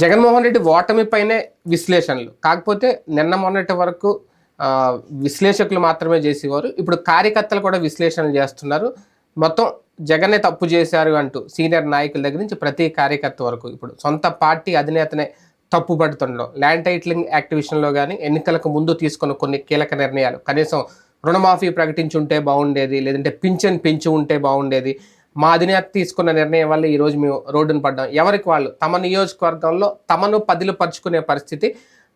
జగన్మోహన్ రెడ్డి ఓటమి పైనే విశ్లేషణలు. కాకపోతే నిన్న మొన్నటి వరకు విశ్లేషకులు మాత్రమే చేసేవారు. ఇప్పుడు కార్యకర్తలు కూడా విశ్లేషణలు చేస్తున్నారు. మొత్తం జగనే తప్పు చేశారు అంటూ సీనియర్ నాయకుల దగ్గర నుంచి ప్రతి కార్యకర్త వరకు ఇప్పుడు సొంత పార్టీ అధినేతనే తప్పు పడుతుండడం ల్యాండ్ టైటిలింగ్ యాక్టివిషన్లో కానీ ఎన్నికలకు ముందు తీసుకున్న కొన్ని కీలక నిర్ణయాలు. కనీసం రుణమాఫీ ప్రకటించి ఉంటే బాగుండేది లేదంటే పింఛన్ పెంచి ఉంటే బాగుండేది మా అధినేత తీసుకున్న నిర్ణయం వల్ల ఈరోజు మేము రోడ్డును పడ్డాం. ఎవరికి వాళ్ళు? తమ నియోజకవర్గంలో తమను పదిలు పరుచుకునే పరిస్థితి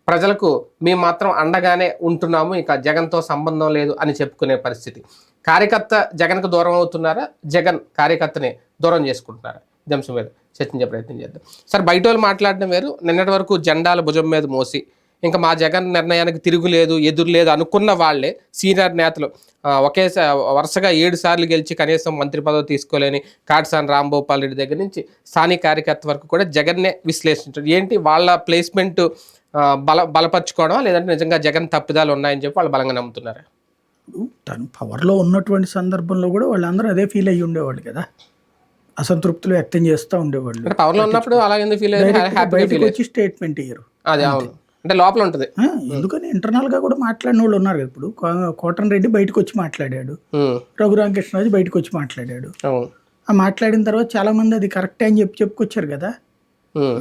ప్రజలకు మేము మాత్రం అండగానే ఉంటున్నాము. ఇక జగన్తో సంబంధం లేదు అని చెప్పుకునే పరిస్థితి. కార్యకర్త జగన్కు దూరం అవుతున్నారా? జగన్ కార్యకర్తని దూరం చేసుకుంటున్నారా? ఇది అంశం మీద చర్చించే ప్రయత్నం చేద్దాం. సార్ బయట వాళ్ళు మాట్లాడడం వేరు. నిన్నటి వరకు జెండాల భుజం మీద మోసి ఇంకా మా జగన్ నిర్ణయానికి తిరుగులేదు ఎదురు లేదు అనుకున్న వాళ్ళే సీనియర్ నేతలు. ఒకేసారి వరుసగా ఏడు సార్లు గెలిచి కనీసం మంత్రి పదవి తీసుకోలేని కాటసాని రాంభూపాల్ రెడ్డి దగ్గర నుంచి స్థానిక కార్యకర్త వరకు కూడా జగన్నే విశ్లేషించారు ఏంటి? వాళ్ళ ప్లేస్మెంట్ బల బలపరచుకోవడం లేదంటే నిజంగా జగన్ తప్పిదాలు ఉన్నాయని చెప్పి వాళ్ళు బలంగా నమ్ముతున్నారు? తను పవర్లో ఉన్నటువంటి సందర్భంలో కూడా వాళ్ళందరూ అదే ఫీల్ అయ్యి ఉండేవాళ్ళు కదా. అసంతృప్తులు వ్యక్తం చేస్తూ ఉండేవాళ్ళు. పవర్లో ఉన్నప్పుడు అలా ఎందుకు ఫీల్ అయ్యారు? హ్యాపీగా బయటకు ఫీల్ వచ్చి స్టేట్మెంట్ ఇయ్యరు. అదే అవును. అంటే లోపల ఉంటుంది. ఎందుకని internal గా కూడా మాట్లాడిన వాళ్ళు ఉన్నారు. ఇప్పుడు కోటన్ రెడ్డి బయటకు వచ్చి మాట్లాడాడు. రఘురామకృష్ణరాజు బయటకు వచ్చి మాట్లాడాడు. ఆ మాట్లాడిన తర్వాత చాలా మంది అది కరెక్టే అని చెప్పి చెప్పుకొచ్చారు కదా.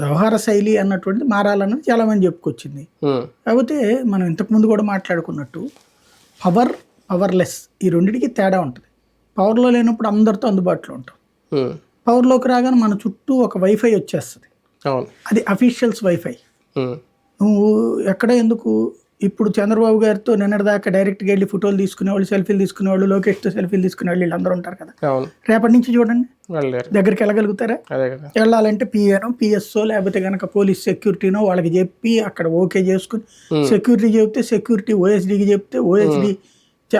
వ్యవహార శైలి అన్నటువంటిది మారాలన్నది చాలా మంది చెప్పుకొచ్చింది కాకపోతే మనం ఇంతకుముందు కూడా మాట్లాడుకున్నట్టు పవర్ పవర్లెస్ ఈ రెండిటికి తేడా ఉంటుంది. పవర్లో లేనప్పుడు అందరితో అందుబాటులో ఉంటాం. పవర్లోకి రాగానే మన చుట్టూ ఒక వైఫై వచ్చేస్తుంది. అది అఫీషియల్స్ వైఫై నువ్వు ఎక్కడ ఎందుకు? ఇప్పుడు చంద్రబాబు గారితో నిన్నటిదాకా డైరెక్ట్గా వెళ్ళి ఫోటోలు తీసుకునేవాళ్ళు సెల్ఫీలు తీసుకునేవాళ్ళు లోకేష్తో సెల్ఫీలు తీసుకునేవాళ్ళు వీళ్ళందరూ ఉంటారు కదా. రేపటి నుంచి చూడండి. దగ్గరికి వెళ్ళగలుగుతారా? వెళ్ళాలంటే పిఏనో పిఎస్ఓ లేకపోతే కనుక పోలీస్ సెక్యూరిటీనో వాళ్ళకి చెప్పి అక్కడ ఓకే చేసుకుని సెక్యూరిటీ చెప్తే సెక్యూరిటీ ఓఎస్డీకి చెప్తే ఓఎస్డి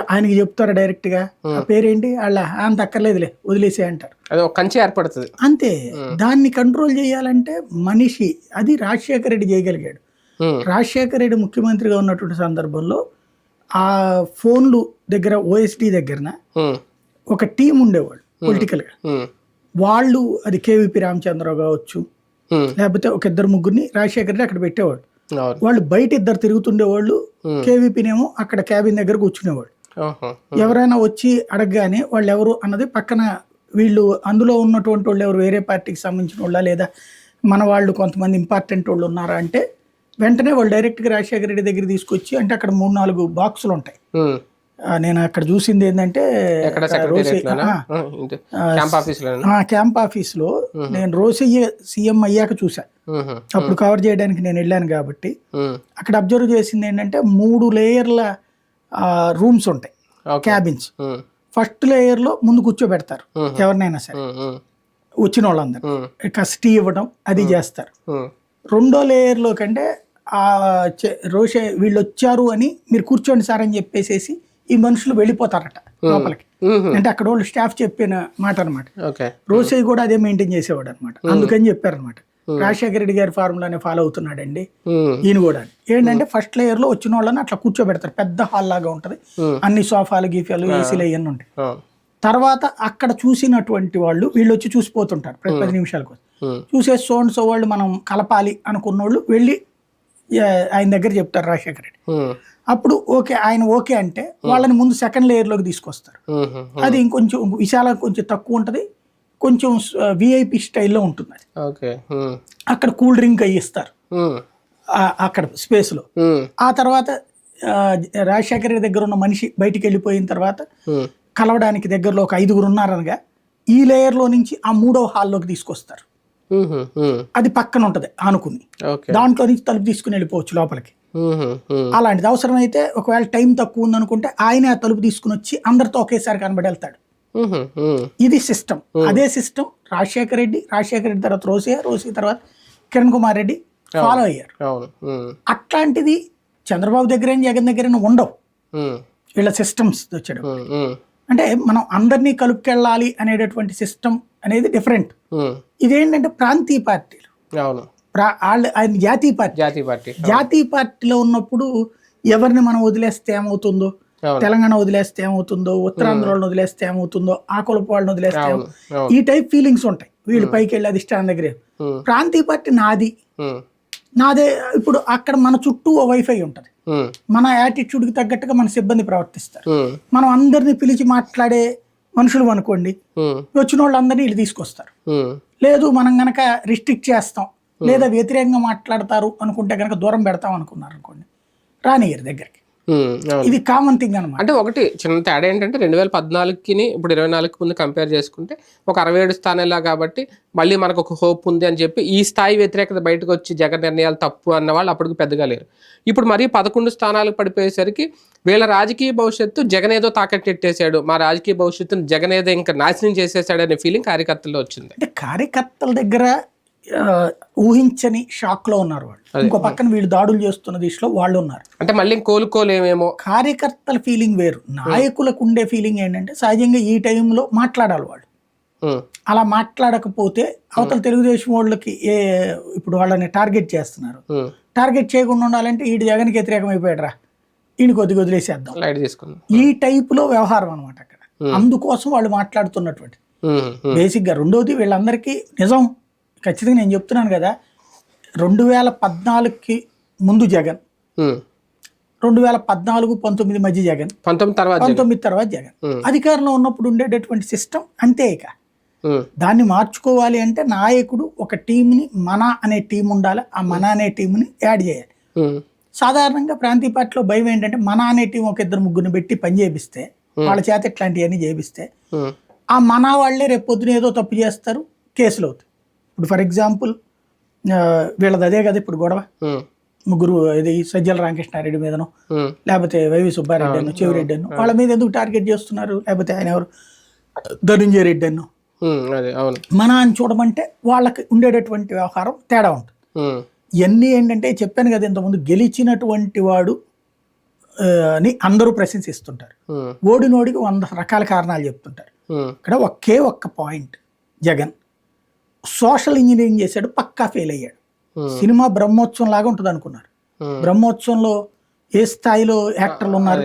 ఆయనకి చెప్తారా డైరెక్ట్గా? ఆ పేరేంటి? వాళ్ళ అంత అక్కర్లేదులే వదిలేసే అంటారు. అది ఒక కంచె ఏర్పడుతుంది. అంతే. దాన్ని కంట్రోల్ చేయాలంటే మనిషి అది రాజశేఖర రెడ్డి చేయగలిగాడు. రాజశేఖర రెడ్డి ముఖ్యమంత్రిగా ఉన్నటువంటి సందర్భంలో ఆ ఫోన్లు దగ్గర ఓఎస్డి దగ్గరన ఒక టీం ఉండేవాళ్ళు పొలిటికల్గా. వాళ్ళు అది కేవీపీ రామచంద్రరావు కావచ్చు లేకపోతే ఒక ఇద్దరు ముగ్గురిని రాజశేఖర రెడ్డి అక్కడ పెట్టేవాడు. వాళ్ళు బయట ఇద్దరు తిరుగుతుండేవాళ్ళు. కేవీపీనేమో అక్కడ క్యాబిన్ దగ్గర కూర్చునేవాళ్ళు. ఎవరైనా వచ్చి అడగగానే వాళ్ళు ఎవరు అన్నది పక్కన వీళ్ళు అందులో ఉన్నటువంటి వాళ్ళు ఎవరు వేరే పార్టీకి సంబంధించిన వాళ్ళ లేదా మన వాళ్ళు కొంతమంది ఇంపార్టెంట్ వాళ్ళు ఉన్నారా అంటే వెంటనే వాళ్ళు డైరెక్ట్గా రాజశేఖర రెడ్డి దగ్గర తీసుకొచ్చి అంటే అక్కడ మూడు నాలుగు బాక్సులు ఉంటాయి. నేను అక్కడ చూసింది ఏంటంటే క్యాంప్ ఆఫీస్లో నేను రోసయ్య సీఎం అయ్యాక చూసా అప్పుడు కవర్ చేయడానికి నేను వెళ్ళాను కాబట్టి అక్కడ అబ్జర్వ్ చేసింది ఏంటంటే మూడు లేయర్ల రూమ్స్ ఉంటాయి క్యాబిన్స్ ఫస్ట్ లేయర్లో ముందు కూర్చోబెడతారు. ఎవరినైనా సరే. వచ్చిన వాళ్ళందరూ ఉమ్, కస్టడీ ఇవ్వడం అది చేస్తారు. రెండో లేయర్లో కంటే రోషే వీళ్ళు వచ్చారు అని మీరు కూర్చోండి సార్ అని చెప్పేసేసి ఈ మనుషులు వెళ్ళిపోతారట లోపలికి. అంటే అక్కడ వాళ్ళు స్టాఫ్ చెప్పిన మాట అనమాట రోసే కూడా అదే మెయింటైన్ చేసేవాడు అనమాట అందుకని చెప్పారనమాట. రాజశేఖర రెడ్డి గారి ఫార్ములానే ఫాలో అవుతున్నాడండి. ఈయన కూడా. ఏంటంటే ఫస్ట్ లేయర్లో వచ్చిన వాళ్ళని అట్లా కూర్చోబెడతారు. పెద్ద హాల్ లాగా ఉంటది. అన్ని సోఫాలు గీఫాలు ఏసీలు అవన్నీ ఉంటాయి. తర్వాత అక్కడ చూసినటువంటి వాళ్ళు వీళ్ళు వచ్చి చూసిపోతుంటారు ప్రతి పది నిమిషాల కోసం. ఉమ్, చూసే సోన్ సో వాళ్ళు మనం కలపాలి అనుకున్న వాళ్ళు వెళ్ళి ఆయన దగ్గర చెప్తారు రాజశేఖర రెడ్డి. అప్పుడు ఓకే ఆయన ఓకే అంటే వాళ్ళని ముందు సెకండ్ లేయర్లోకి తీసుకొస్తారు. అది ఇంకొంచెం విశాల కొంచెం తక్కువ ఉంటుంది కొంచెం విఐపి స్టైల్లో ఉంటుంది అది. అక్కడ కూల్ డ్రింక్ అయ్యి ఇస్తారు. అక్కడ స్పేస్లో ఆ తర్వాత రాజశేఖర రెడ్డి దగ్గర ఉన్న మనిషి బయటికి వెళ్ళిపోయిన తర్వాత కలవడానికి దగ్గరలో ఒక ఐదుగురు ఉన్నారనగా ఈ లేయర్లో నుంచి ఆ మూడో హాల్లోకి తీసుకొస్తారు. అది పక్కన ఉంటుంది ఆనుకుని. దాంట్లో నుంచి తలుపు తీసుకుని వెళ్ళిపోవచ్చు లోపలికి. అలాంటిది అవసరమైతే ఒకవేళ టైం తక్కువ ఉందనుకుంటే ఆయనే ఆ తలుపు తీసుకుని వచ్చి అందరితో ఒకేసారి కనబడి వెళ్తాడు. ఇది సిస్టమ్ అదే సిస్టమ్ రాజశేఖర రెడ్డి రాజశేఖర రెడ్డి తర్వాత రోసే రోసే తర్వాత కిరణ్ కుమార్ రెడ్డి ఫాలో అయ్యారు. అట్లాంటిది చంద్రబాబు దగ్గర జగన్ దగ్గర ఉండవు. వీళ్ళ సిస్టమ్స్ వచ్చాడు అంటే మనం అందరినీ కలుపుకెళ్ళాలి అనేటటువంటి సిస్టమ్ అనేది డిఫరెంట్ ఇదేంటంటే ప్రాంతీయ పార్టీలు. అవును. వాళ్ళు ఆయన జాతీయ పార్టీ. జాతీయ పార్టీ. జాతీయ పార్టీలో ఉన్నప్పుడు ఎవరిని మనం వదిలేస్తే ఏమవుతుందో? తెలంగాణ వదిలేస్తే ఏమవుతుందో? ఉత్తరాంధ్ర వాళ్ళని వదిలేస్తే ఏమవుతుందో? ఆ కులపు వాళ్ళని వదిలేస్తే ఈ టైప్ ఫీలింగ్స్ ఉంటాయి. వీళ్ళు పైకి వెళ్ళి అధిష్టానం దగ్గర. ప్రాంతీయ పార్టీ నాది. నాదే ఇప్పుడు అక్కడ మన చుట్టూ ఓ వైఫై ఉంటుంది. మన యాటిట్యూడ్కి తగ్గట్టుగా మన సిబ్బంది ప్రవర్తిస్తారు. మనం అందరిని పిలిచి మాట్లాడే మనుషులు అనుకోండి. వచ్చిన వాళ్ళందరినీ వీళ్ళు తీసుకొస్తారు. లేదు మనం గనక రిస్ట్రిక్ట్ చేస్తాం. లేదా వ్యతిరేకంగా మాట్లాడతారు అనుకుంటే గనక దూరం పెడతాం అనుకున్నారు అనుకోండి రానియరు దగ్గరికి. ఇది కామన్ థింగ్ అనమాట అంటే ఒకటి చిన్న తేడా ఏంటంటే రెండు వేల పద్నాలుగుకి ఇప్పుడు ఇరవై నాలుగు ముందు కంపేర్ చేసుకుంటే ఒక అరవై ఏడు స్థానాలా కాబట్టి మళ్ళీ మనకు ఒక హోప్ ఉంది అని చెప్పి ఈ స్థాయి వ్యతిరేకత బయటకు వచ్చి జగన్ నిర్ణయాలు తప్పు అన్న వాళ్ళు అప్పటికి పెద్దగా లేరు. ఇప్పుడు మరీ పదకొండు స్థానాలకు పడిపోయేసరికి వీళ్ళ రాజకీయ భవిష్యత్తు జగన్ ఏదో తాకట్టెట్టేశాడు మా రాజకీయ భవిష్యత్తును జగన్ ఏదో ఇంకా నాశనం చేసేసాడు అనే ఫీలింగ్ కార్యకర్తల్లో వచ్చింది. అంటే కార్యకర్తల దగ్గర ఊహించని షాక్లో ఉన్నారు వాళ్ళు. ఇంకో పక్కన వీళ్ళు దాడులు చేస్తున్న దిశలో వాళ్ళు ఉన్నారు. అంటే మళ్ళీ కోలుకోలేమేమో? కార్యకర్తల ఫీలింగ్ వేరు. నాయకులకు ఉండే ఫీలింగ్ ఏంటంటే సహజంగా ఈ టైంలో మాట్లాడాలి వాళ్ళు. అలా మాట్లాడకపోతే అవతల తెలుగుదేశం వాళ్ళకి ఏ ఇప్పుడు వాళ్ళని టార్గెట్ చేస్తున్నారు. టార్గెట్ చేయకుండా ఉండాలంటే ఈడు జగన్కి వ్యతిరేకం అయిపోయాడురా. ఈయన కొద్దిగా వదిలేసేద్దాం. ఈ టైపులో వ్యవహారం అనమాట అక్కడ. అందుకోసం వాళ్ళు మాట్లాడుతున్నటువంటి. ఉమ్, బేసిక్గా రెండోది వీళ్ళందరికీ నిజం. ఖచ్చితంగా నేను చెప్తున్నాను కదా రెండు వేల పద్నాలుగుకి ముందు జగన్. రెండు వేల పద్నాలుగు పంతొమ్మిది మధ్య జగన్ పంతొమ్మిది తర్వాత. పంతొమ్మిది తర్వాత జగన్. అధికారంలో ఉన్నప్పుడు ఉండేటటువంటి సిస్టమ్ అంతే ఇక. దాన్ని మార్చుకోవాలి అంటే నాయకుడు ఒక టీంని మన అనే టీం ఉండాలి ఆ మన అనే టీంని యాడ్ చేయాలి. సాధారణంగా ప్రాంతీయ పార్టీలో భయం ఏంటంటే మన అనే టీం ఒక ఇద్దరు ముగ్గురిని పెట్టి పని చేపిస్తే వాళ్ళ చేత ఇట్లాంటివన్నీ చేపిస్తే ఆ మన వాళ్ళే రేపు పొద్దున ఏదో తప్పు చేస్తారు కేసులు అవుతాయి. ఇప్పుడు ఫర్ ఎగ్జాంపుల్ వీళ్ళది అదే కదా ఇప్పుడు గొడవ. ముగ్గురు ఇది సజ్జల రామకృష్ణారెడ్డి మీదను లేకపోతే వైవి సుబ్బారెడ్డి అను చెవిరెడ్డి అను వాళ్ళ మీద ఎందుకు టార్గెట్ చేస్తున్నారు? లేకపోతే ఆయన ఎవరు? ధనుంజయ రెడ్డి అను మన అని చూడమంటే వాళ్ళకి ఉండేటటువంటి వ్యవహారం తేడా ఉంటుంది. ఇవన్నీ ఏంటంటే చెప్పాను కదా ఇంతకుముందు గెలిచినటువంటి వాడు అని అందరూ ప్రశంసిస్తుంటారు. ఓడినోడికి వంద రకాల కారణాలు చెప్తుంటారు. ఇక్కడ ఒకే ఒక్క పాయింట్ జగన్. సోషల్ ఇంజనీరింగ్ చేశాడు పక్కా ఫెయిల్ అయ్యాడు. Hmm. సినిమా బ్రహ్మోత్సవం లాగా ఉంటుంది అనుకున్నారు Hmm. బ్రహ్మోత్సవంలో ఏ స్థాయిలో యాక్టర్లు ఉన్నారు?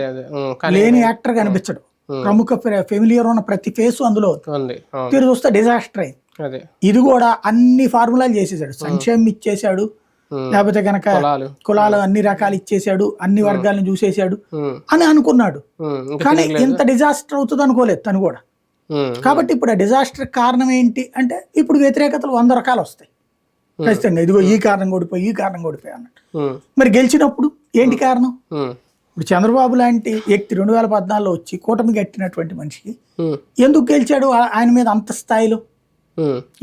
కానీ లేని యాక్టర్ కనిపించడు. ప్రముఖ ఫెమిలియర్ ఉన్న ప్రతి ఫేసు అందులో తీరు చూస్తే డిజాస్టర్ అయింది. ఇది కూడా అన్ని ఫార్ములాలు చేసేసాడు. సంక్షేమం ఇచ్చేసాడు. లేకపోతే గనక కులాలు. అన్ని రకాలు ఇచ్చేసాడు అన్ని వర్గాలను చూసేశాడు ఉమ్, అని అనుకున్నాడు. కానీ. ఇంత డిజాస్టర్ అవుతుంది అనుకోలేదు తను కూడా. కాబట్టి ఇప్పుడు ఆ డిజాస్టర్ కారణం ఏంటి అంటే ఇప్పుడు వ్యతిరేకతలు వంద రకాలు వస్తాయి. ఖచ్చితంగా ఇదిగో ఈ కారణం ఓడిపోయి ఈ కారణం ఓడిపోయి అన్నట్టు. మరి గెలిచినప్పుడు ఏంటి కారణం? ఇప్పుడు చంద్రబాబు లాంటి వ్యక్తి రెండు వేల పద్నాలుగులో వచ్చి కూటమి కట్టినటువంటి మనిషికి ఎందుకు గెలిచాడు? ఆయన మీద అంత స్థాయిలో.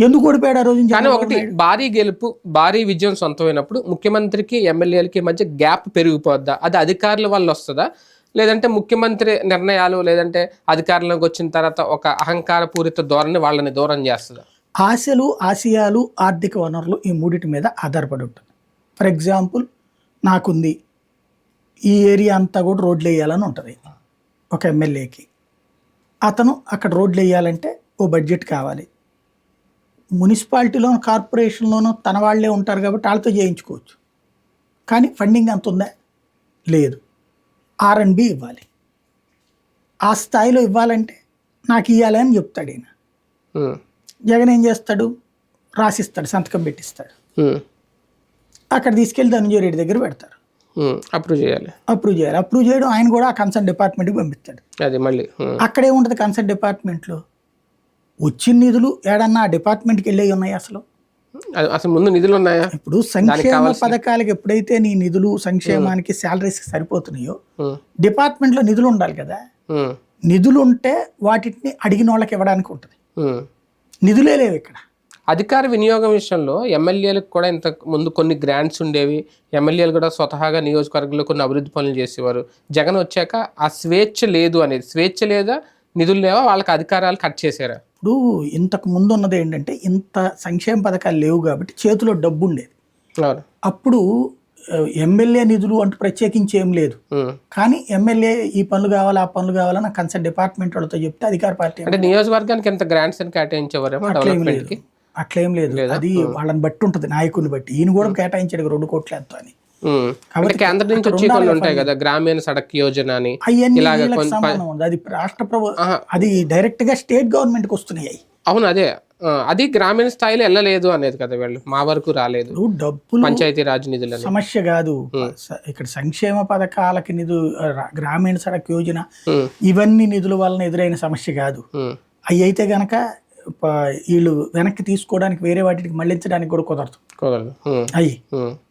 ఎందుకు ఓడిపోయాడు ఆ రోజు కానీ ఒకటి? భారీ గెలుపు భారీ విజయం సొంతమైనప్పుడు ముఖ్యమంత్రికి ఎమ్మెల్యేలకి మధ్య గ్యాప్ పెరిగిపోద్దా? అది అధికారుల వల్ల వస్తుందా? లేదంటే ముఖ్యమంత్రి నిర్ణయాలు లేదంటే అధికారంలోకి వచ్చిన తర్వాత ఒక అహంకారపూరిత ధోరణి వాళ్ళని దూరం చేస్తుంది? ఆశలు ఆశయాలు ఆర్థిక వనరులు ఈ మూడిటి మీద ఆధారపడి ఉంటుంది. ఫర్ ఎగ్జాంపుల్ నాకుంది ఈ ఏరియా అంతా కూడా రోడ్లు వేయాలని ఉంటుంది ఒక ఎమ్మెల్యేకి. అతను అక్కడ రోడ్లు వేయాలంటే ఓ బడ్జెట్ కావాలి. మున్సిపాలిటీలోను కార్పొరేషన్లోనూ తన వాళ్ళే ఉంటారు కాబట్టి వాళ్ళతో చేయించుకోవచ్చు. కానీ ఫండింగ్ అంత ఉందా? లేదు. ఆర్ అండ్ బి ఇవ్వాలి. ఆ స్థాయిలో ఇవ్వాలంటే నాకు ఇవ్వాలి అని చెప్తాడు ఈయన. జగన్ ఏం చేస్తాడు? రాసిస్తాడు సంతకం పెట్టిస్తాడు. అక్కడ తీసుకెళ్ళి ధనంజయ రెడ్డి దగ్గర పెడతారు. అప్రూవ్ చేయాలి. అప్రూవ్ చేయాలి. అప్రూవ్ చేయడం ఆయన కూడా ఆ కన్సర్న్ డిపార్ట్మెంట్కి పంపిస్తాడు. అది మళ్ళీ అక్కడే ఉంటుంది కన్సర్న్ డిపార్ట్మెంట్లో. వచ్చిన నిధులు ఏడన్నా ఆ డిపార్ట్మెంట్కి వెళ్ళి ఉన్నాయి అసలు? అసలు ముందు నిధులు ఉన్నాయా? ఇప్పుడు సంక్షేమ పథకాలకు ఎప్పుడైతే నీ నిధులు సంక్షేమానికి శాలరీస్కి సరిపోతున్నాయో డిపార్ట్మెంట్లో నిధులు ఉండాలి కదా? నిధులు ఉంటే వాటిని అడిగిన వాళ్ళకి ఇవ్వడానికి ఉంటుంది. నిధులే లేవు ఇక్కడ. అధికార వినియోగం విషయంలో ఎమ్మెల్యేలకు కూడా ఇంత ముందు కొన్ని గ్రాంట్స్ ఉండేవి. ఎమ్మెల్యేలు కూడా స్వతహాగా నియోజకవర్గంలో కొన్ని అభివృద్ధి పనులు చేసేవారు. జగన్ వచ్చాక ఆ స్వేచ్ఛ లేదు అనేది స్వేచ్ఛ లేదా నిధులు లేవా? వాళ్ళకి అధికారాలు కట్ చేశారా? ఇప్పుడు ఇంతకు ముందు ఉన్నది ఏంటంటే ఇంత సంక్షేమ పథకాలు లేవు కాబట్టి చేతిలో డబ్బు ఉండేది. అప్పుడు ఎమ్మెల్యే నిధులు అంటూ ప్రత్యేకించి ఏం లేదు. కానీ ఎమ్మెల్యే ఈ పనులు కావాలి ఆ పనులు కావాలని కన్సర్న్ డిపార్ట్మెంట్ వాళ్ళతో చెప్తే అధికార పార్టీ అంటే నియోజకవర్గానికి ఎంత గ్రాంట్స్ అని కేటాయించేవారేమో అట్లేం లేదు. డెవలప్మెంట్కి? అట్లేం లేదు. అది వాళ్ళని బట్టి ఉంటుంది నాయకుని బట్టి. ఈయన కూడా కేటాయించాడు రెండు కోట్ల ఎంతో అని. అంటే కేంద్రం నుంచి వచ్చి కొన్ని ఉంటాయి కదా గ్రామీణ సడక్ యోజన అని అది రాష్ట్ర ప్రభు ఆహా. అది డైరెక్ట్గా స్టేట్ గవర్నమెంట్కి వస్తున్నాయి అవి. అవును అదే. అది గ్రామీణ స్థాయిలో వెళ్ళలేదు అనేది కదా వీళ్ళు. మా వరకు రాలేదు. డబ్బులు పంచాయతీ రాజ్ నిధులు సమస్య కాదు. ఇక్కడ సంక్షేమ పథకాలకి నిధు గ్రామీణ సడక్ యోజన ఇవన్నీ నిధుల వలన ఎదురైన సమస్య కాదు. అవి అయితే గనక వీళ్ళు వెనక్కి తీసుకోవడానికి వేరే వాటికి మళ్ళించడానికి కూడా కుదరదు. కుదరదు. అయ్యి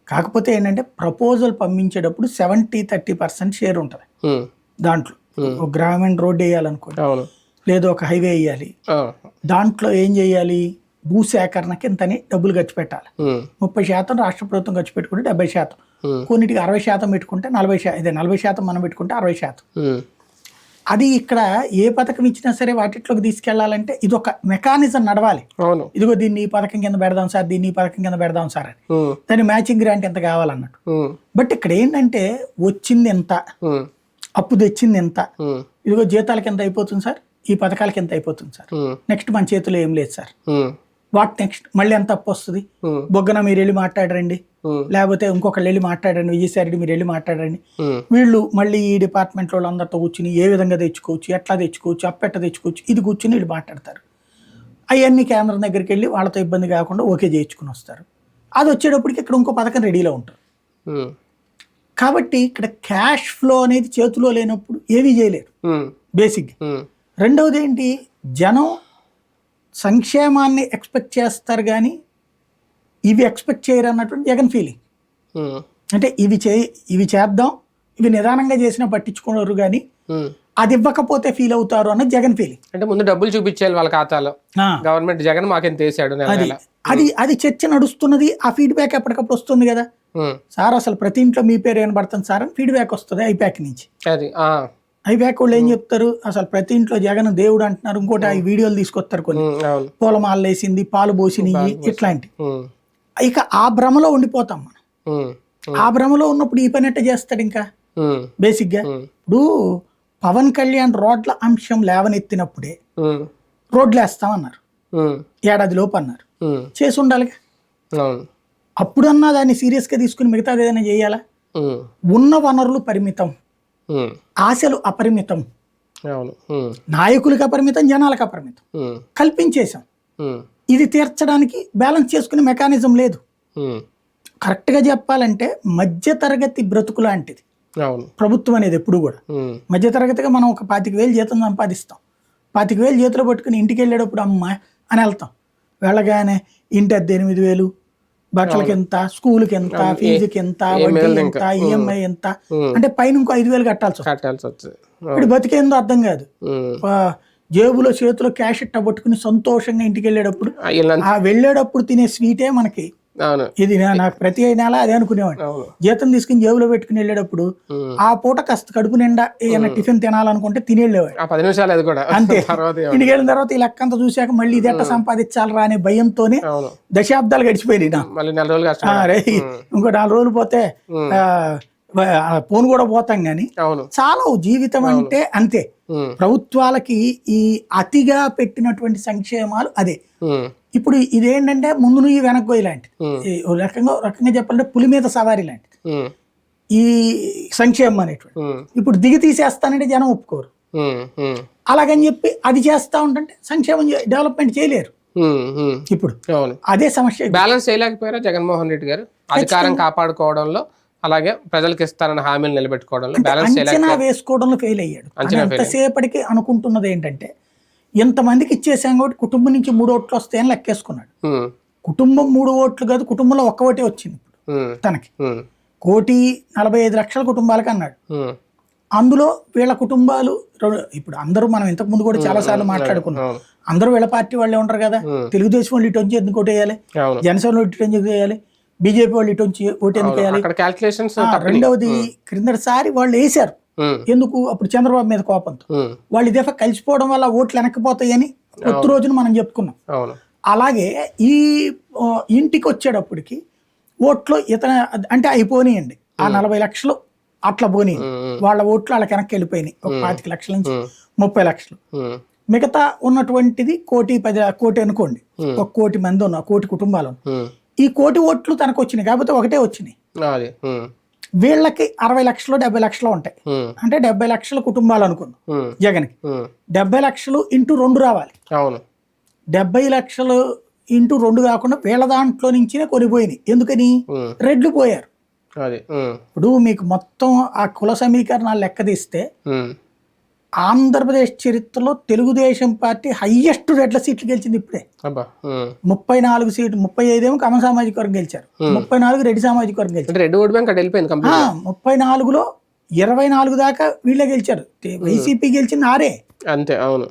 కాకపోతే ఏంటంటే ప్రపోజల్ పంపించేటప్పుడు సెవెంటీ థర్టీ పర్సెంట్ షేర్ ఉంటుంది. దాంట్లో ఒక గ్రామీణ రోడ్డు వేయాలనుకోండి. లేదు ఒక హైవే వేయాలి. దాంట్లో ఏం చేయాలి? భూసేకరణకి ఇంతని డబ్బులు ఖర్చు పెట్టాలి. ముప్పై శాతం రాష్ట్ర ప్రభుత్వం ఖర్చు పెట్టుకుంటే డెబ్బై శాతం. కొన్నిటికి అరవై శాతం పెట్టుకుంటే నలభై శాతం ఇదే నలభై శాతం మనం పెట్టుకుంటే అరవై శాతం. అది ఇక్కడ ఏ పథకం ఇచ్చినా సరే వాటిట్లోకి తీసుకెళ్ళాలంటే ఇది ఒక మెకానిజం నడవాలి. అవును. ఇదిగో దీన్ని ఈ పథకం కింద పెడదాం సార్ దీన్ని ఈ పథకం కింద పెడదాం సార్ అని. దాని మ్యాచింగ్ గ్రాంట్ ఎంత కావాలన్నట్టు. బట్ ఇక్కడ ఏంటంటే వచ్చింది ఎంత? అప్పు తెచ్చింది ఎంత? ఇదిగో జీతాలకి ఎంత అయిపోతుంది సార్? ఈ పథకాలకి ఎంత అయిపోతుంది సార్? నెక్స్ట్ మన చేతిలో ఏం లేదు సార్. What next? మళ్ళీ ఎంత అప్పు వస్తుంది? బొగ్గన మీరు వెళ్ళి మాట్లాడరండి. లేకపోతే ఇంకొకళ్ళు వెళ్ళి మాట్లాడండి విజయసాయి మీరు వెళ్ళి మాట్లాడండి వీళ్ళు మళ్ళీ ఈ డిపార్ట్మెంట్ వాళ్ళు అందరితో కూర్చుని ఏ విధంగా తెచ్చుకోవచ్చు ఎట్లా తెచ్చుకోవచ్చు అప్పెట్ట తెచ్చుకోవచ్చు ఇది కూర్చుని వీళ్ళు మాట్లాడతారు. అవన్నీ కేంద్రం దగ్గరికి వెళ్ళి వాళ్ళతో ఇబ్బంది కాకుండా ఓకే చేయించుకుని వస్తారు. అది వచ్చేటప్పటికి ఇక్కడ ఇంకో పథకం రెడీలో ఉమ్, కాబట్టి ఇక్కడ క్యాష్ ఫ్లో అనేది చేతిలో లేనప్పుడు ఏమీ చేయలేరు. ఉమ్, రెండవది ఏంటి? జనం సంక్షేమాన్ని ఎక్స్పెక్ట్ చేస్తారు కానీ ఇవి ఎక్స్పెక్ట్ చేయరు అన్నటువంటి జగన్ ఫీలింగ్ అంటే ఇవి చే ఇవి చేద్దాం ఇవి నిదానంగా చేసినా పట్టించుకోరు కానీ. అది ఇవ్వకపోతే ఫీల్ అవుతారు అన్నది జగన్ ఫీలింగ్ అంటే ముందు డబ్బులు చూపించేయాలి వాళ్ళ ఖాతాలో. గవర్నమెంట్ జగన్ మాకేం నెల అది అది అది చర్చ నడుస్తున్నది ఆ ఫీడ్బ్యాక్ ఎప్పటికప్పుడు వస్తుంది కదా? సార్ అసలు ప్రతి ఇంట్లో మీ పేరు ఏమబడుతుంది సార్ అని ఫీడ్బ్యాక్ వస్తుంది ఐప్యాక్ నుంచి. అది ఆ, ఐప్యాక్ వాళ్ళు ఏం చెప్తారు? అసలు ప్రతి ఇంట్లో జగన్ దేవుడు అంటున్నారు. ఇంకోటి ఆ వీడియోలు తీసుకొస్తారు కొన్ని. పూలమాలలు వేసింది పాలు పోసినవి ఇట్లాంటి. ఇక ఆ భ్రమలో ఉండిపోతాం మనం. ఆ భ్రమలో ఉన్నప్పుడు ఈ పని ఎట్ట చేస్తాడు ఇంకా? ఉమ్, బేసిక్గా ఉమ్, ఇప్పుడు పవన్ కళ్యాణ్ రోడ్ల అంశం లేవనెత్తినప్పుడే రోడ్లు వేస్తామన్నారు. ఏడాది లోపు అన్నారు. చేసి ఉండాలిగా. అప్పుడన్నా దాన్ని సీరియస్గా తీసుకుని మిగతాది ఏదైనా చేయాలా? ఉన్న వనరులు పరిమితం. ఆశలు అపరిమితం. నాయకులకు అపరిమితం జనాలకు అపరిమితం. కల్పించేశాం. ఇది తీర్చడానికి బ్యాలెన్స్ చేసుకునే మెకానిజం లేదు. కరెక్ట్గా చెప్పాలంటే మధ్యతరగతి బ్రతుకు లాంటిది. ప్రభుత్వం అనేది ఎప్పుడు కూడా. మధ్యతరగతిగా మనం ఒక పాతిక వేలు జీతం సంపాదిస్తాం. పాతిక వేలు చేతిలో పట్టుకుని ఇంటికి వెళ్ళేటప్పుడు అమ్మ అని వెళ్తాం. వెళ్ళగానే ఇంటి అద్దె ఎనిమిది వేలు బట్టలకి ఎంత స్కూల్కి ఎంత ఫీజుకి ఎంత వడ్డీ ఎంత. ఈఎంఐ ఎంత. అంటే పైన ఇంకో ఐదు వేలు కట్టాల్సి ఇప్పుడు బతికేందో అర్థం కాదు. జేబులో చేతిలో క్యాష్ ఇట్ట పట్టుకుని సంతోషంగా ఇంటికి వెళ్ళేటప్పుడు ఆ, వెళ్ళేటప్పుడు తినే స్వీటే మనకి ఇది నా- నాకు ప్రతి నెల అదే అనుకునేవాడిని. అవును. జీతం తీసుకుని జేబులో పెట్టుకుని వెళ్ళేటప్పుడు. ఆ పూట కాస్త కడుపు నిండా ఏమైనా టిఫిన్ తినాలనుకుంటే తినేళ్ళేవాడు ఆ పది నిమిషాలు అది కూడా. అంతే. ఇంటికి వెళ్ళిన తర్వాత ఈ లెక్క అంతా చూశాక మళ్ళీ ఇది ఎట్ట సంపాదించాలరా అనే భయంతోనే దశాబ్దాలు గడిచిపోయినాయి ఇంకో నాలుగు రోజులు పోతే పోను కూడా పోతాం కానీ చాలా జీవితం అంటే అంతే. ప్రభుత్వాలకి ఈ అతిగా పెట్టినటువంటి సంక్షేమాలు అదే. ఇప్పుడు ఇదేంటంటే ముందు నువ్వు వెనక్కి ఈ ఓ రకంగా రకంగా చెప్పాలంటే పులి మీద సవారీ లాంటిది ఈ సంక్షేమం అనేటువంటి ఇప్పుడు దిగి తీసేస్తానంటే జనం ఒప్పుకోరు. అలాగని చెప్పి అది చేస్తా ఉంటుంటే సంక్షేమం డెవలప్మెంట్ చేయలేరు. ఇప్పుడు అదే సమస్య. బ్యాలెన్స్ చేయలేకపోయారా జగన్మోహన్ రెడ్డి గారు? అధికారం కాపాడుకోవడంలో అలాగే ప్రజలకు ఇస్తారన్న హామీలు నిలబెట్టుకోవడంలో బ్యాలెన్స్ అంచనా వేసుకోవడంలో ఫెయిల్ అయ్యాడు. ఎంతసేపటికి అనుకుంటున్నది ఏంటంటే ఇంతమందికి ఇచ్చేసాం కాబట్టి కుటుంబం నుంచి మూడు ఓట్లు వస్తాయని లెక్కేసుకున్నాడు. కుటుంబం మూడు ఓట్లు కాదు కుటుంబంలో ఒక్క ఓటే వచ్చింది ఇప్పుడు తనకి. కోటి నలభై ఐదు లక్షల కుటుంబాలకి అన్నాడు. అందులో వీళ్ళ కుటుంబాలు ఇప్పుడు అందరూ మనం ఇంతకు ముందు కూడా చాలా సార్లు మాట్లాడుకున్నాం. అందరూ వీళ్ళ పార్టీ వాళ్ళే ఉంటారు కదా. తెలుగుదేశం వాళ్ళు ఇటు వచ్చి ఎందుకు ఓటేయాలి అవును. జనసేన వాళ్ళు ఇటు ఎందుకు వేయాలి? బీజేపీ వాళ్ళు ఇటు ఓటు ఎందుకు వేయాలి? రెండవది క్రిందటిసారి వాళ్ళు వేశారు. ఎందుకు? అప్పుడు చంద్రబాబు మీద కోపంతో వాళ్ళు ఇదే కలిసిపోవడం వల్ల ఓట్లు వెనక్కిపోతాయని కొత్త రోజున మనం చెప్పుకున్నాం. అలాగే ఈ ఇంటికి వచ్చేటప్పటికి ఓట్లు ఇతన అంటే అయిపోయినాయండి ఆ నలభై లక్షలు అట్లా పోనీ వాళ్ళ ఓట్లు వాళ్ళకి వెనక్కి వెళ్ళిపోయినాయి. ఒక పాతిక లక్షల నుంచి ముప్పై లక్షలు. మిగతా ఉన్నటువంటిది కోటి పది కోటి అనుకోండి. ఒక కోటి మంది ఉన్న కోటి కుటుంబాలు ఈ కోటి ఓట్లు తనకు వచ్చినాయి కాకపోతే ఒకటే వచ్చినాయి. వీళ్ళకి అరవై లక్షలు డెబ్బై లక్షలు ఉంటాయి. అంటే డెబ్బై లక్షల కుటుంబాలు అనుకున్నాం ఉమ్, జగన్కి. ఉమ్, డెబ్బై లక్షలు ఇంటూ రెండు రావాలి. అవును. డెబ్బై లక్షలు ఇంటూ రెండు కాకుండా వీళ్ళ దాంట్లో నుంచినే కొనిపోయినాయి. ఎందుకని? రెడ్లు పోయారు. ఇప్పుడు మీకు మొత్తం ఆ కుల సమీకరణాలు లెక్క తీస్తే ఆంధ్రప్రదేశ్ చరిత్రలో తెలుగుదేశం పార్టీ హయ్యెస్ట్ రెడ్ల సీట్లు గెలిచింది ఇప్పుడే. ముప్పై నాలుగు సీట్లు ముప్పై ఐదేమో కమ సామాజిక వర్గం గెలిచారు. ముప్పై నాలుగు రెడ్డి సామాజిక వర్గం గెలిచారు. ముప్పై నాలుగులో ఇరవై నాలుగు దాకా వీళ్ళే గెలిచారు. వైసీపీ గెలిచింది ఆరే. అంతే అవును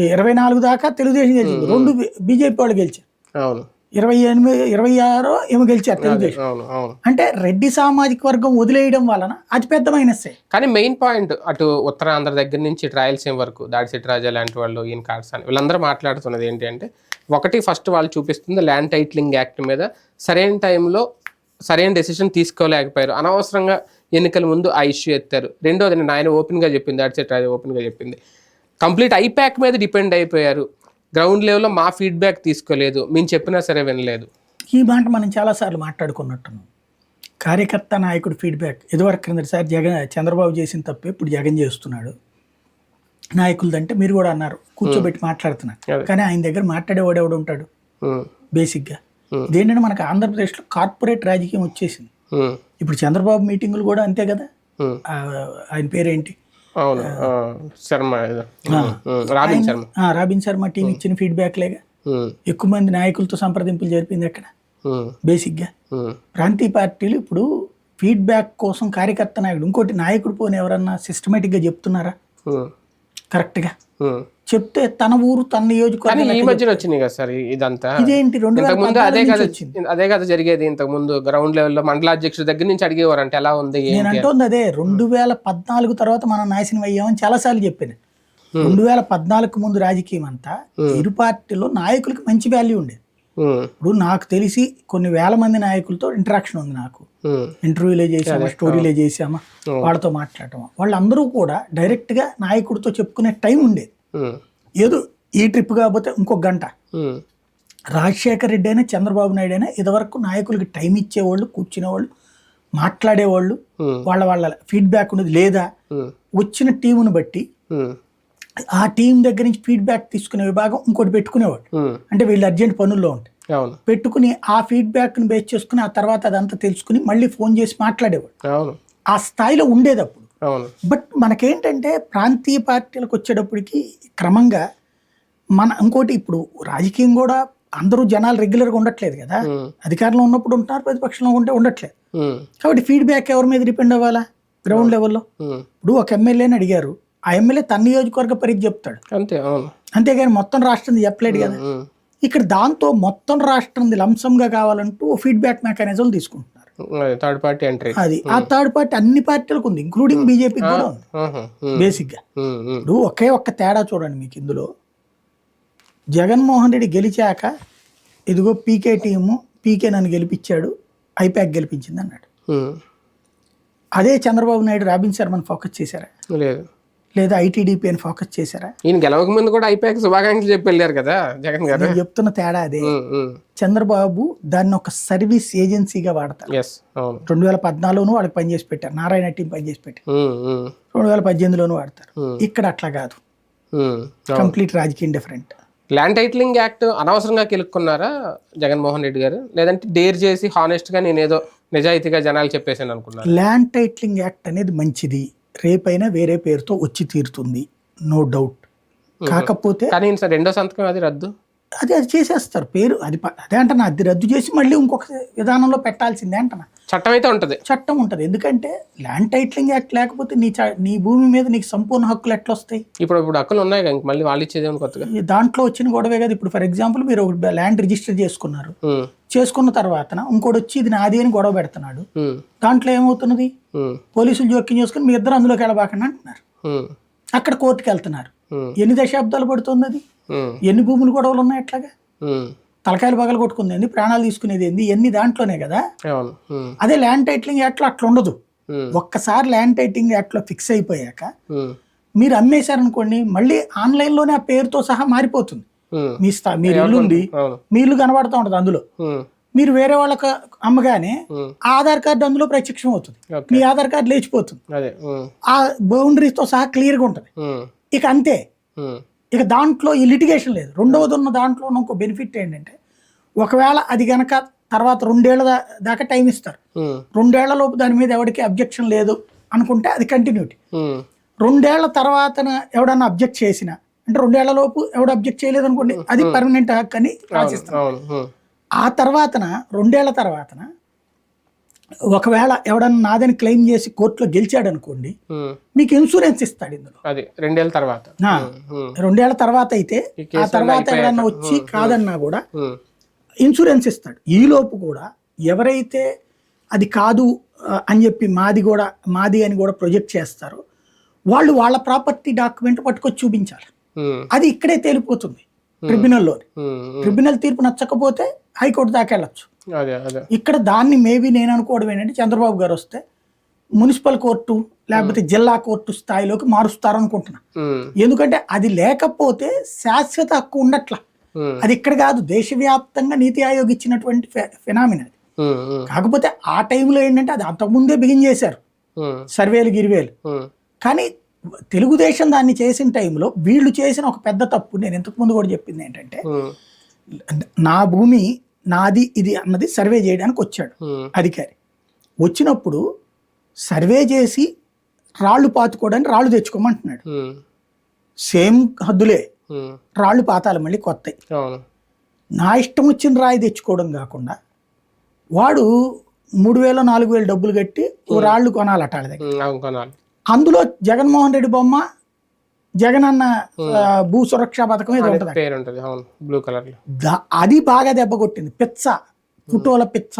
ఇరవై నాలుగు దాకా తెలుగుదేశం గెలిచింది. రెండు బీజేపీ వాళ్ళు గెలిచారు. అవును. ఇరవై ఎనిమిది ఇరవై ఆరు ఏమో గెలిచారు తెలుగుదేశం అంటే రెడ్డి సామాజిక వర్గం వదిలేయడం వలన అతిపెద్ద మైనస్సే కానీ మెయిన్ పాయింట్ అటు ఉత్తరాంధ్ర దగ్గర నుంచి రాయలసీమ వరకు దాడిశెట్టి రాజా లాంటి వాళ్ళు ఈయన కార్సాని వీళ్ళందరూ మాట్లాడుతున్నది ఏంటి అంటే ఒకటి ఫస్ట్ వాళ్ళు చూపిస్తుంది ల్యాండ్ టైటిలింగ్ యాక్ట్ మీద సరైన టైంలో సరైన డెసిషన్ తీసుకోలేకపోయారు. అనవసరంగా ఎన్నికల ముందు ఆ ఇష్యూ ఎత్తారు. రెండోది నేను ఆయన ఓపెన్గా చెప్పింది దాడిశెట్టి రాజా ఓపెన్గా చెప్పింది. కంప్లీట్ ఐప్యాక్ మీద డిపెండ్ అయిపోయారు. గ్రౌండ్ లెవెల్లో మా ఫీడ్బ్యాక్ తీసుకోలేదు మేము చెప్పినా సరే వినలేదు. ఈ మాట మనం చాలాసార్లు మాట్లాడుకున్నట్టున్నాం. కార్యకర్త నాయకుడు ఫీడ్బ్యాక్ ఇదివరకు క్రిందటిసారి జగన్ చంద్రబాబు చేసిన తప్పే ఇప్పుడు జగన్ చేస్తున్నాడు. నాయకులదంటే మీరు కూడా అన్నారు కూర్చోబెట్టి మాట్లాడుతున్నారు. కానీ ఆయన దగ్గర మాట్లాడేవాడు ఎవడు ఉంటాడు? బేసిక్గా. ఇదేంటంటే మనకు ఆంధ్రప్రదేశ్లో కార్పొరేట్ రాజకీయం వచ్చేసింది. ఇప్పుడు చంద్రబాబు మీటింగులు కూడా అంతే కదా? ఆయన పేరేంటి? అవును. Sharma Robin Sharma. Robin Sharma team ఇచ్చిన ఫీడ్బ్యాక్ లేగా ఎక్కువ మంది నాయకులతో సంప్రదింపులు జరిపింది అక్కడ ఉమ్, బేసిక్గా ఉమ్, ప్రాంతీయ పార్టీలు ఇప్పుడు ఫీడ్బ్యాక్ కోసం కార్యకర్త నాయకుడు ఇంకోటి నాయకుడు పోని ఎవరన్నా సిస్టమేటిక్గా చెప్తున్నారా? కరెక్ట్గా. చెప్తే తన ఊరు తన నియోజకవర్గం ఈ మధ్యన వచ్చినాయి కదా సార్ ఇదంతా? ఇదేంటి రెండు ముందు అదే కదా వచ్చింది. అదే కదా జరిగేది ఇంతకు ముందు గ్రౌండ్ లెవెల్లో మండలాధ్యక్షుడి దగ్గర నుంచి అడిగేవారు అంటే ఎలా ఉంది నేను. అంటోంది అదే రెండు వేల పద్నాలుగు తర్వాత మనం నాశనం అయ్యామని చాలాసార్లు చెప్పాను. రెండు వేల పద్నాలుగు ముందు రాజకీయం అంతా ఇరు పార్టీలో నాయకులకి మంచి వాల్యూ ఉండేది. ఇప్పుడు నాకు తెలిసి కొన్ని వేల మంది నాయకులతో ఇంటరాక్షన్ ఉంది నాకు. ఇంటర్వ్యూలే చేసామా స్టోరీలే చేసామా. వాళ్ళతో మాట్లాడటమా. వాళ్ళందరూ కూడా డైరెక్ట్గా నాయకుడితో చెప్పుకునే టైం ఉండేది. ఏదో ఈ ట్రిప్ కాకపోతే ఇంకొక గంట. రాజశేఖర్ రెడ్డి అయినా చంద్రబాబు నాయుడు అయినా ఇదివరకు నాయకులకి టైం ఇచ్చేవాళ్ళు కూర్చునేవాళ్ళు మాట్లాడేవాళ్ళు వాళ్ళ వాళ్ళ ఫీడ్బ్యాక్ ఉన్నది లేదా? వచ్చిన టీమును బట్టి ఆ టీం దగ్గర నుంచి ఫీడ్బ్యాక్ తీసుకునే విభాగం ఇంకోటి పెట్టుకునేవాడు. అంటే వీళ్ళు అర్జెంట్ పనుల్లో ఉంటాయి పెట్టుకుని ఆ ఫీడ్బ్యాక్ని బేస్ చేసుకుని ఆ తర్వాత అదంతా తెలుసుకుని మళ్ళీ ఫోన్ చేసి మాట్లాడేవాడు. ఆ స్థాయిలో ఉండేది అప్పుడు. బట్ మనకేంటంటే ప్రాంతీయ పార్టీలకు వచ్చేటప్పటికి క్రమంగా మన ఇంకోటి ఇప్పుడు రాజకీయం కూడా అందరూ జనాలు రెగ్యులర్గా ఉండట్లేదు కదా. అధికారంలో ఉన్నప్పుడు ఉంటున్నారు ప్రతిపక్షంలో ఉంటే ఉండట్లేదు. కాబట్టి ఫీడ్బ్యాక్ ఎవరి మీద డిపెండ్ అవ్వాలా? గ్రౌండ్ లెవెల్లో. ఇప్పుడు ఒక ఎమ్మెల్యేని అడిగారు ఆ ఎమ్మెల్యే తన నియోజకవర్గ పరిధి చెప్తాడు. అంతే అంతేగాని మొత్తం రాష్ట్రం చెప్పలేడు కదా. ఇక్కడ దాంతో మొత్తం రాష్ట్రం లంసంగా కావాలంటూ ఫీడ్బ్యాక్ మెకానిజం తీసుకుంటున్నారు. థర్డ్ పార్టీ ఎంట్రీ అది. ఆ థర్డ్ పార్టీ అన్ని పార్టీలకు ఉంది ఇంక్లూడింగ్ బీజేపీకి కూడా ఉంది. ఉమ్, బేసిక్గా ఉమ్, ఇప్పుడు ఒకే ఒక్క తేడా చూడండి మీకు ఇందులో. జగన్మోహన్ రెడ్డి గెలిచాక ఇదిగో పీకే టీము పీకే నన్ను గెలిపించాడు ఐపాక్ గెలిపించింది అన్నాడు. అదే చంద్రబాబు నాయుడు రాబిన్ శర్మని ఫోకస్ చేశారా? లేదు. లేదా ఐటీడీపీ అని ఫోకస్ చేశారా? ఈయన గెలవక ముందు కూడా అయిపోయాక శుభాకాంక్షలు చెప్పి వెళ్ళారు కదా జగన్ గారు? నేను చెప్తున్న తేడా అదే. చంద్రబాబు దాన్ని ఒక సర్వీస్ ఏజెన్సీగా వాడతారు. రెండు వేల పద్నాలుగును వాళ్ళకి పనిచేసి పెట్టారు. నారాయణ టీం పనిచేసి పెట్టారు. రెండు వేల పద్దెనిమిదిలోను వాడతారు. ఇక్కడ అట్లా కాదు. కంప్లీట్ రాజకీయం డిఫరెంట్. ల్యాండ్ టైటిలింగ్ యాక్ట్ అనవసరంగా కెలుక్కున్నారా జగన్మోహన్ రెడ్డి గారు? లేదంటే డేర్ చేసి హానెస్ట్గా నేను ఏదో నిజాయితీగా జనాలు చెప్పేసాను అనుకున్నారు? ల్యాండ్ టైటిలింగ్ యాక్ట్ అనేది మంచిది. రేపైనా వేరే పేరుతో వచ్చి తీరుతుంది. నో డౌట్ కాకపోతే కానీ ఈయన రెండో సంతకం అది రద్దు? అది అది చేసేస్తారు. పేరు అది అదే అంటనా అది రద్దు చేసి మళ్ళీ ఇంకొక విధానంలో పెట్టాల్సిందే అంటనా చట్టం అయితే ఉంటది. చట్టం ఉంటుంది. ఎందుకంటే ల్యాండ్ టైటిలింగ్ యాక్ట్ లేకపోతే నీ నీ భూమి మీద నీకు సంపూర్ణ హక్కులు ఎట్లా వస్తాయి ఇప్పుడు ఇప్పుడు హక్కులు ఉన్నాయి కదా, మళ్ళీ వాళ్ళు ఇచ్చేది కొత్తగా? దాంట్లో వచ్చిన గొడవే కదా. ఇప్పుడు ఫర్ ఎగ్జాంపుల్ మీరు ఒక ల్యాండ్ రిజిస్టర్ చేసుకున్నారు. చేసుకున్న తర్వాత ఇంకోటి వచ్చి ఇది నాది అని గొడవ పెడుతున్నాడు. దాంట్లో ఏమవుతున్నది? పోలీసులు జోక్యం చేసుకుని మీ ఇద్దరు అందులోకి వెళ్ళబాకండి అంటున్నారు. అక్కడ కోర్టుకి వెళ్తున్నారు ఎన్ని దశాబ్దాలు పడుతుంది అది ఎన్ని భూములు గొడవలు ఉన్నాయి అట్లాగా? తలకాయలు పగలు కొట్టుకుంది ఏంది? ప్రాణాలు తీసుకునేది ఏంది? ఎన్ని దాంట్లోనే కదా? అదే ల్యాండ్ టైటిలింగ్ యాక్ట్లో అట్లా ఉండదు. ఒక్కసారి ల్యాండ్ టైటిలింగ్ యాక్ట్లో ఫిక్స్ అయిపోయాక మీరు అమ్మేశారనుకోండి మళ్ళీ ఆన్లైన్లోనే ఆ పేరుతో సహా మారిపోతుంది. మీ స్థా మీరు ఇల్లు ఉంది మీ ఇల్లు కనబడుతూ ఉంటుంది అందులో. మీరు వేరే వాళ్ళకి అమ్మగానే ఆధార్ కార్డు అందులో ప్రత్యక్షం అవుతుంది. మీ ఆధార్ కార్డు లేచిపోతుంది. ఆ బౌండరీస్తో సహా క్లియర్గా ఉంటుంది. ఇక అంతే. ఇక దాంట్లో ఈ లిటిగేషన్ లేదు. రెండవది ఉన్న దాంట్లో ఇంకో బెనిఫిట్ ఏంటంటే ఒకవేళ అది గనక తర్వాత రెండేళ్ళ దాకా టైం ఇస్తారు. రెండేళ్ళ లోపు దాని మీద ఎవరికి అబ్జెక్షన్ లేదు అనుకుంటే అది కంటిన్యూటీ రెండేళ్ళ తర్వాత ఎవడన్నా అబ్జెక్ట్ చేసిన అంటే రెండేళ్ళ లోపు ఎవడు అబ్జెక్ట్ చేయలేదు అనుకోండి అది పర్మనెంట్ హక్ అని ఉమ్, ఆ తర్వాతన రెండేళ్ళ తర్వాతన ఒకవేళ ఎవడన్నా నాదని క్లెయిమ్ చేసి కోర్టులో గెలిచాడు అనుకోండి మీకు ఇన్సూరెన్స్ ఇస్తాడు ఇందులో. అది రెండేళ్ళ తర్వాత. రెండేళ్ళ తర్వాత అయితే ఆ తర్వాత. ఎవడన్నా వచ్చి కాదన్నా కూడా ఇన్సూరెన్స్ ఇస్తాడు. ఈ లోపు కూడా ఎవరైతే అది కాదు అని చెప్పి మాది కూడా మాది అని కూడా ప్రొజెక్ట్ చేస్తారో వాళ్ళు వాళ్ళ ప్రాపర్టీ డాక్యుమెంట్ పట్టుకొచ్చి చూపించాలి. అది ఇక్కడే తేలిపోతుంది ట్రిబ్యునల్లో ట్రిబ్యునల్ తీర్పు నచ్చకపోతే హైకోర్టు దాకా వెళ్ళొచ్చు. ఇక్కడ దాన్ని మేబీ నేను అనుకోవడం ఏంటంటే చంద్రబాబు గారు వస్తే మున్సిపల్ కోర్టు లేకపోతే జిల్లా కోర్టు స్థాయిలోకి మారుస్తారు అనుకుంటున్నా ఎందుకంటే అది లేకపోతే శాశ్వత హక్కు ఉండట్లా. అది ఇక్కడ కాదు దేశవ్యాప్తంగా నీతి ఆయోగ్ ఇచ్చినటువంటి ఫినామిన అది. కాకపోతే ఆ టైంలో ఏంటంటే అది అంతకుముందే బిగిన్ చేశారు. సర్వేలు గిరివేలు. కానీ తెలుగుదేశం దాన్ని చేసిన టైంలో వీళ్ళు చేసిన ఒక పెద్ద తప్పు నేను ఇంతకుముందు కూడా చెప్పింది ఏంటంటే నా భూమి నాది ఇది అన్నది సర్వే చేయడానికి వచ్చాడు. అధికారి. వచ్చినప్పుడు సర్వే చేసి రాళ్ళు పాతుకోవడానికి రాళ్ళు తెచ్చుకోమంటున్నాడు. సేమ్ హద్దులే. రాళ్ళు పాతాలు మళ్ళీ కొత్తవి అవును. నా ఇష్టం వచ్చిన రాయి తెచ్చుకోవడం కాకుండా వాడు మూడు వేలు నాలుగు వేలు డబ్బులు కట్టి ఓ రాళ్ళు కొనాలట వాళ్ళ దగ్గర. అందులో జగన్మోహన్ రెడ్డి బొమ్మ జగన్ అన్న ఆ, భూ సురక్ష పథకం ఏదో ఉంటుంది పేరు ఉంటుంది అవును బ్లూ కలర్ అది బాగా దెబ్బ కొట్టింది. పిచ్చ ఫోటోల పిచ్చ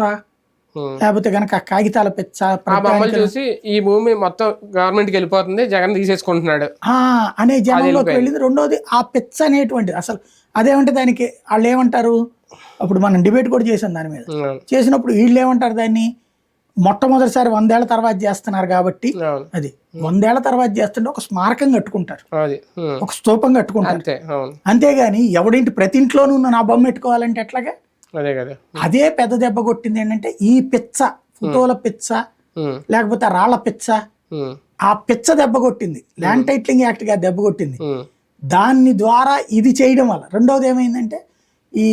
ఉమ్. లేకపోతే గనక కాగితాల పిచ్చ చూసి ఈ భూమి మొత్తం గవర్నమెంట్కి వెళ్ళిపోతుంది జగన్ తీసేసుకుంటున్నాడు. ఆ, అనే జనంలోకి. వెళ్ళింది. రెండోది ఆ పిచ్చ అనేటువంటిది. అసలు అదేమంటే దానికి వాళ్ళు ఏమంటారు? అప్పుడు మనం డిబేట్ కూడా చేసాం దాని మీద. చేసినప్పుడు వీళ్ళు ఏమంటారు దాన్ని? మొట్టమొదటిసారి వందేళ్ళ తర్వాత చేస్తున్నారు కాబట్టి అది వందేళ్ళ తర్వాత చేస్తుంటే ఒక స్మారకం కట్టుకుంటారు. ఒక స్తూపం కట్టుకుంటారు. అంతేగాని ఎవడింటి ప్రతి ఇంట్లోనూ ఉన్న నా బొమ్మ పెట్టుకోవాలంటే ఎట్లాగా? అదే పెద్ద దెబ్బ కొట్టింది ఏంటంటే ఈ పిచ్చ ఫోటోల పిచ్చ లేకపోతే రాళ్ళ పిచ్చ ఆ పిచ్చ దెబ్బ కొట్టింది. ల్యాండ్ టైట్లింగ్ యాక్ట్గా దెబ్బ కొట్టింది. దాని ద్వారా ఇది చేయడం వల్ల రెండవది ఏమైందంటే ఈ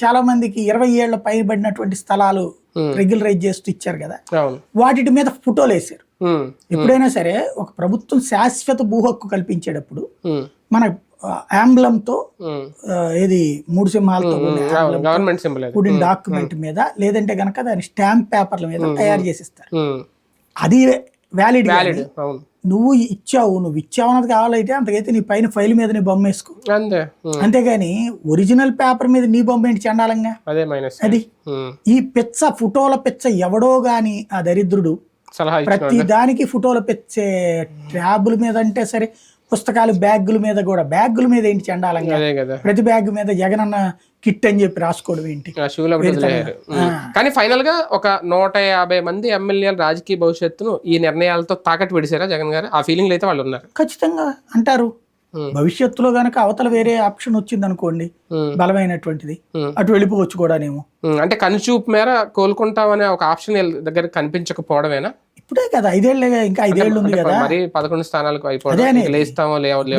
చాలా మందికి ఇరవై ఏళ్ళ పైబడినటువంటి స్థలాలు. రెగ్యులరైజ్ చేస్తూ ఇచ్చారు కదా. వాటి మీద ఫోటోలు వేసారు ఉమ్, ఎప్పుడైనా సరే ఒక ప్రభుత్వం శాశ్వత భూ హక్కు కల్పించేటప్పుడు ఉమ్, మన ఆంబులంతో ఏది మూడు సింహాలతో కూడిన డాక్యుమెంట్ మీద లేదంటే గనక దాని స్టాంప్ పేపర్ల మీద తయారు చేసిస్తారు. అది వ్యాలిడ్ వ్యాలిడ్ నువ్వు ఇచ్చావు నువ్వు ఇచ్చావు అన్నది కావాలైతే అంతకైతే నీ పైన ఫైల్ మీద నీ బొమ్మ వేసుకో అంతే అంతేగాని ఒరిజినల్ పేపర్ మీద నీ బొమ్మ ఏంటి చండాలంగా? అదే మైనస్ అది. ఈ పిచ్చ ఫోటోల పిచ్చ ఎవడో గాని ఆ దరిద్రుడు ప్రతి దానికి ఫోటోలు పెచ్చే ట్యాబుల మీద అంటే సరే పుస్తకాలు బ్యాగుల మీద కూడా బ్యాగుల మీద ఏంటి చండాలంగా? అదే కదా. ప్రతి బ్యాగ్ మీద జగనన్న కిట్ అని చెప్పి రాసుకోవడం ఏంటి. కానీ ఫైనల్గా ఒక నూట యాభై మంది ఎమ్మెల్యేల రాజకీయ భవిష్యత్తును ఈ నిర్ణయాలతో తాకట్టు పెడిసారా జగన్ గారు? ఆ ఫీలింగ్ అయితే వాళ్ళు ఉన్నారు. ఖచ్చితంగా అంటారు. భవిష్యత్తులో గనక అవతల వేరే ఆప్షన్ వచ్చింది అనుకోండి బలమైనటువంటిది. అటు వెళ్ళిపోవచ్చు కూడానేమో ఉమ్, అంటే కనుచూపు మేర కోలుకుంటామనే ఒక ఆప్షన్ దగ్గర కనిపించకపోవడమేనా? ఇప్పుడే కదా ఐదేళ్ళే ఇంకా ఐదేళ్ళు ఉంది కదా. మరి పదకొండు స్థానాలకు అదే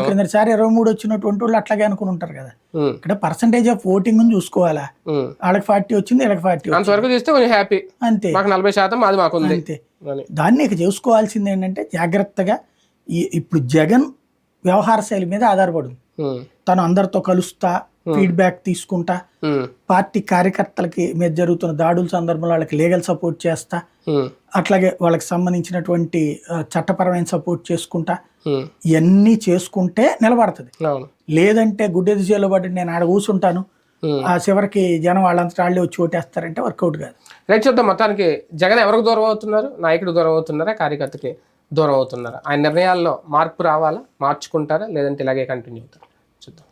కిందసారి ఇరవై మూడు వచ్చినటువంటి వాళ్ళు అట్లాగే అనుకుని ఉంటారు కదా. ఇక్కడ పర్సంటేజ్ ఆఫ్ ఓటింగ్ చూసుకోవాలా. వాళ్ళకి ఫార్టీ వచ్చింది వీళ్ళకి ఫార్టీ అంతవరకు చూస్తే కొంచెం హ్యాపీ అంతే. మాకు నలభై శాతం మాది మాకుంది. అంతే. దాన్ని ఇక చూసుకోవాల్సింది ఏంటంటే జాగ్రత్తగా ఇప్పుడు జగన్ వ్యవహార శైలి మీద ఆధారపడింది ఉమ్, తను అందరితో కలుస్తా ఫీడ్బ్యాక్ తీసుకుంటా పార్టీ కార్యకర్తలకి మీద జరుగుతున్న దాడుల సందర్భంలో వాళ్ళకి లీగల్ సపోర్ట్ చేస్తా అట్లాగే వాళ్ళకి సంబంధించినటువంటి చట్టపరమైన సపోర్ట్ చేసుకుంటా. ఇవన్నీ చేసుకుంటే నిలబడుతుంది. లేదంటే గుడ్డెది చేలో పడి నేను ఆడ కూర్చుంటాను. ఆ చివరికి జనం వాళ్ళంతా వాళ్ళే వచ్చి ఓటేస్తారంటే వర్కౌట్ కాదు. రైట్ చూద్దాం మొత్తానికి జగన్ ఎవరికి దూరం అవుతున్నారు? నాయకుడు దూరం అవుతున్నారా? కార్యకర్తకి దూరం అవుతున్నారా ఆయన నిర్ణయాల్లో మార్పు రావాలా? మార్చుకుంటారా? లేదంటే ఇలాగే కంటిన్యూ అవుతారా? చూద్దాం.